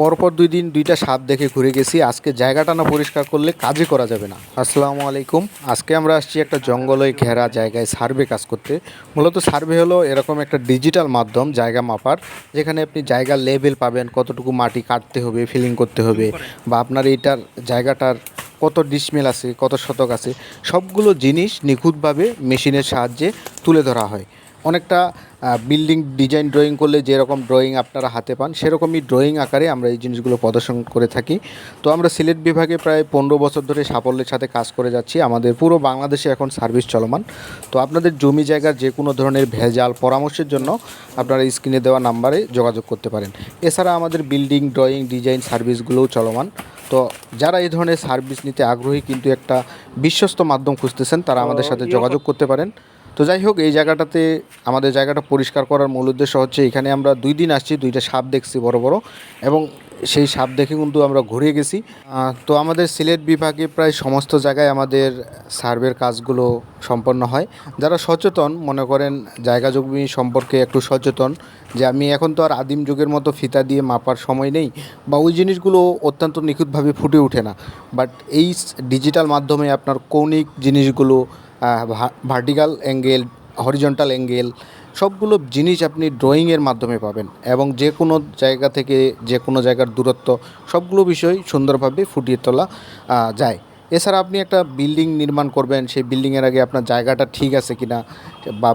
পরপর দুই দিন, দুইটা সাপ দেখে ঘুরে গেছি। আজকে জায়গাটা না পরিষ্কার করলে কাজই করা যাবে না। আসসালামু আলাইকুম। আজকে আমরা আসছি একটা জঙ্গলে ঘেরা জায়গায় সার্ভে কাজ করতে। মূলত সার্ভে হলো এরকম একটা ডিজিটাল মাধ্যম, জায়গা মাপার, যেখানে আপনি জায়গার লেভেল পাবেন, কতটুকু মাটি কাটতে হবে, ফিলিং করতে হবে, বা আপনার এইটার জায়গাটার কত ডিসমেল আছে, কত শতক আছে, সবগুলো জিনিস নিখুঁতভাবে মেশিনের সাহায্যে তুলে ধরা হয়। অনেকটা বিল্ডিং ডিজাইন ড্রয়িং করলে যেরকম ড্রয়িং আপনারা হাতে পান সেরকমই ড্রয়িং আকারে আমরা এই জিনিসগুলো প্রদর্শন করে থাকি। তো আমরা সিলেট বিভাগে প্রায় পনেরো বছর ধরে সাফল্যের সাথে কাজ করে যাচ্ছি। আমাদের পুরো বাংলাদেশে এখন সার্ভিস চলমান। তো আপনাদের জমি জায়গার যে কোনো ধরনের ভেজাল পরামর্শের জন্য আপনারা স্ক্রিনে দেওয়া নাম্বারে যোগাযোগ করতে পারেন। এছাড়া আমাদের বিল্ডিং ড্রয়িং ডিজাইন সার্ভিসগুলোও চলমান। তো যারা এই ধরনের সার্ভিস নিতে আগ্রহী কিন্তু একটা বিশ্বস্ত মাধ্যম খুঁজতেছেন তারা আমাদের সাথে যোগাযোগ করতে পারেন। তো যাই হোক, এই জায়গাটাতে আমাদের জায়গাটা পরিষ্কার করার মূল উদ্দেশ্য হচ্ছে এখানে আমরা দুই দিন আসছি, দুইটা সাপ দেখছি বড় বড়, এবং সেই সাপ দেখে কিন্তু আমরা ঘুরে গেছি। তো আমাদের সিলেট বিভাগে প্রায় সমস্ত জায়গায় আমাদের সার্ভের কাজগুলো সম্পন্ন হয়। যারা সচেতন, মনে করেন জায়গা জমি সম্পর্কে একটু সচেতন, যে আমি এখন তো আর আদিম যুগের মতো ফিতা দিয়ে মাপার সময় নেই, বা ওই জিনিসগুলো অত্যন্ত নিখুঁতভাবে ফুটে ওঠে না। বাট এই ডিজিটাল মাধ্যমে আপনার কৌণিক জিনিসগুলো ভার্টিক্যাল অ্যাঙ্গেল হরিজন্টাল অ্যাঙ্গেল সবগুলো জিনিস আপনি ড্রয়িংয়ের মাধ্যমে পাবেন এবং যে কোনো জায়গা থেকে যে কোনো জায়গার দূরত্ব, সবগুলো বিষয় সুন্দরভাবে ফুটিয়ে তোলা যায়। এছাড়া আপনি একটা বিল্ডিং নির্মাণ করবেন, সেই বিল্ডিংয়ের আগে আপনার জায়গাটা ঠিক আছে কিনা, বা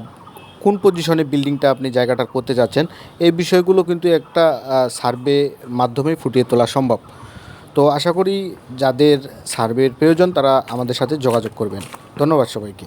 কোন পজিশনে বিল্ডিংটা আপনি জায়গাটা করতে যাচ্ছেন, এই বিষয়গুলো কিন্তু একটা সার্ভে মাধ্যমে ফুটিয়ে তোলা সম্ভব। তো আশা করি যাদের সার্ভের প্রয়োজন তারা আমাদের সাথে যোগাযোগ করবেন। ধন্যবাদ সবাইকে।